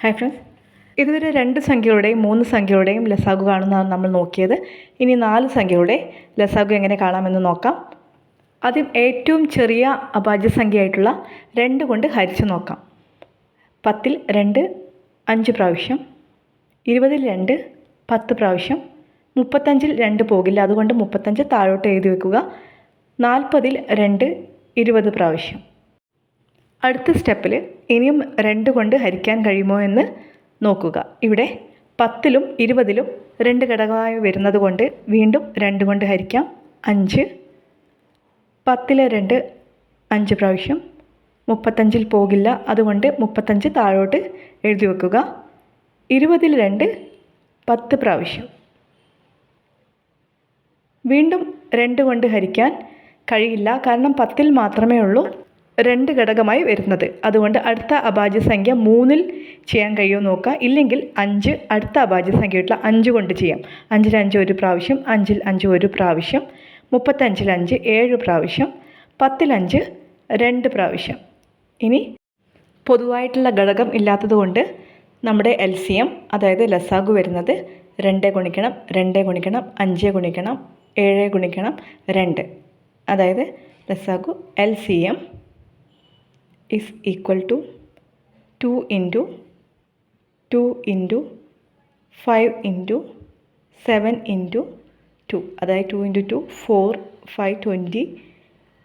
Hi friends ഇതുവരെ രണ്ട് സംഖ്യകളുടെയും മൂന്ന് സംഖ്യകളുടെയും ലസാഗു കാണുന്നതാണ് നമ്മൾ നോക്കിയത്. ഇനി നാല് സംഖ്യയുടെ ലസാഗു എങ്ങനെ കാണാമെന്ന് നോക്കാം. ആദ്യം ഏറ്റവും ചെറിയ അഭാജ്യ സംഖ്യയായിട്ടുള്ള രണ്ട് കൊണ്ട് ഹരിച്ചു നോക്കാം. പത്തിൽ രണ്ട് അഞ്ച് പ്രാവശ്യം. ഇരുപതിൽ രണ്ട് പത്ത് പ്രാവശ്യം. മുപ്പത്തഞ്ചിൽ രണ്ട് പോകില്ല. അതുകൊണ്ട് മുപ്പത്തഞ്ച് താഴോട്ട് എഴുതി വെക്കുക. നാൽപ്പതിൽ രണ്ട് ഇരുപത് പ്രാവശ്യം. അടുത്ത സ്റ്റെപ്പിൽ ഇനിയും രണ്ട് കൊണ്ട് ഹരിക്കാൻ കഴിയുമോ എന്ന് നോക്കുക. ഇവിടെ പത്തിലും ഇരുപതിലും രണ്ട് ഘടകമായി വരുന്നത് കൊണ്ട് വീണ്ടും രണ്ട് കൊണ്ട് ഹരിക്കാം. അഞ്ച്. പത്തിലെ രണ്ട് അഞ്ച് പ്രാവശ്യം. മുപ്പത്തഞ്ചിൽ പോകില്ല അതുകൊണ്ട് മുപ്പത്തഞ്ച് താഴോട്ട് എഴുതി വെക്കുക. ഇരുപതിൽ രണ്ട് പത്ത് പ്രാവശ്യം. വീണ്ടും രണ്ട് കൊണ്ട് ഹരിക്കാൻ കഴിയില്ല കാരണം പത്തിൽ മാത്രമേ ഉള്ളൂ. രണ്ട് ഘടകമായി വരുന്നത്. അതുകൊണ്ട് അടുത്ത അഭാജ്യ മൂന്നിൽ ചെയ്യാൻ കഴിയുമോ നോക്കുക ഇല്ലെങ്കിൽ അഞ്ച് അടുത്ത അഭാജ്യ സംഖ്യയായിട്ടുള്ള അഞ്ച് കൊണ്ട് ചെയ്യാം. അഞ്ചിൽ അഞ്ച് ഒരു പ്രാവശ്യം അഞ്ചിൽ അഞ്ച് ഒരു പ്രാവശ്യം മുപ്പത്തഞ്ചിൽ അഞ്ച് ഏഴ് പ്രാവശ്യം പത്തിൽ അഞ്ച് രണ്ട് പ്രാവശ്യം. ഇനി പൊതുവായിട്ടുള്ള ഘടകം ഇല്ലാത്തതുകൊണ്ട് നമ്മുടെ എൽ സി എം അതായത് ലസാഗു വരുന്നത് രണ്ട് ഗുണിക്കണം രണ്ട് ഗുണിക്കണം അഞ്ച് ഗുണിക്കണം ഏഴ് ഗുണിക്കണം രണ്ട്. അതായത് ലസാഗു L C M is equal to two into two into five into seven into two അതായത് two into two four five twenty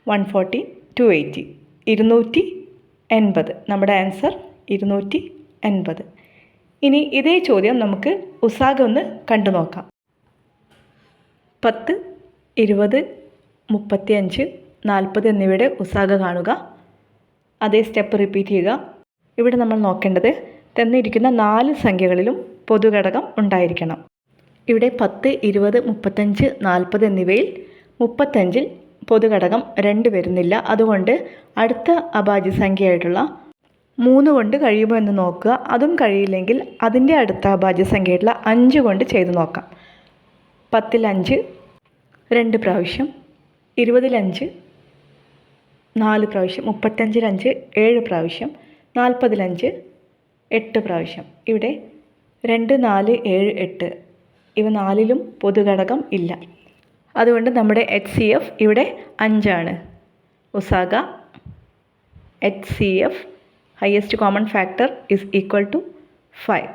one forty two eighty ഇരുന്നൂറ്റി എൺപത്. നമ്മുടെ ആൻസർ ഇരുന്നൂറ്റി എൺപത്. ഇനി ഇതേ ചോദ്യം നമുക്ക് ഉസാഗ ഒന്ന് കണ്ടു നോക്കാം. പത്ത് ഇരുപത് മുപ്പത്തിയഞ്ച് നാൽപ്പത് എന്നിവയുടെ ഉസാഗ കാണുക. അതേ സ്റ്റെപ്പ് റിപ്പീറ്റ് ചെയ്യുക. ഇവിടെ നമ്മൾ നോക്കേണ്ടത് തന്നിരിക്കുന്ന നാല് സംഖ്യകളിലും പൊതുഘടകം ഉണ്ടായിരിക്കണം. ഇവിടെ പത്ത് ഇരുപത് മുപ്പത്തഞ്ച് നാൽപ്പത് എന്നിവയിൽ മുപ്പത്തഞ്ചിൽ പൊതുഘടകം രണ്ട് വരുന്നില്ല. അതുകൊണ്ട് അടുത്ത അഭാജ്യ സംഖ്യയായിട്ടുള്ള മൂന്ന് കൊണ്ട് കഴിയുമോ എന്ന് നോക്കുക. അതും കഴിയില്ലെങ്കിൽ അതിന്റെ അടുത്ത അഭാജ്യ സംഖ്യയായിട്ടുള്ള അഞ്ച് കൊണ്ട് ചെയ്തു നോക്കാം. പത്തിൽ അഞ്ച് രണ്ട് പ്രാവശ്യം ഇരുപതിലഞ്ച് നാല് പ്രാവശ്യം മുപ്പത്തഞ്ചിലഞ്ച് ഏഴ് പ്രാവശ്യം നാൽപ്പതിലഞ്ച് എട്ട് പ്രാവശ്യം. ഇവിടെ രണ്ട് നാല് ഏഴ് എട്ട്. ഇവ നാലിലും പൊതുഘടകം ഇല്ല. അതുകൊണ്ട് നമ്മുടെ എച്ച് സി എഫ് ഇവിടെ അഞ്ചാണ്. ഉസാഗ H C F highest common factor is equal to five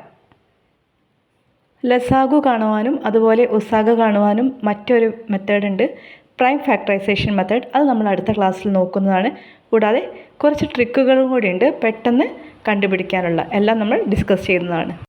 ലസാഗു കാണുവാനും അതുപോലെ ഉസാഗ കാണുവാനും മറ്റൊരു മെത്തേഡ് ഉണ്ട്. Prime factorisation method. അത് നമ്മൾ അടുത്ത ക്ലാസ്സിൽ നോക്കുന്നതാണ്. കൂടാതെ കുറച്ച് ട്രിക്കുകളും കൂടിയുണ്ട് പെട്ടെന്ന് കണ്ടുപിടിക്കാനുള്ള. എല്ലാം നമ്മൾ ഡിസ്കസ് ചെയ്യുന്നതാണ്.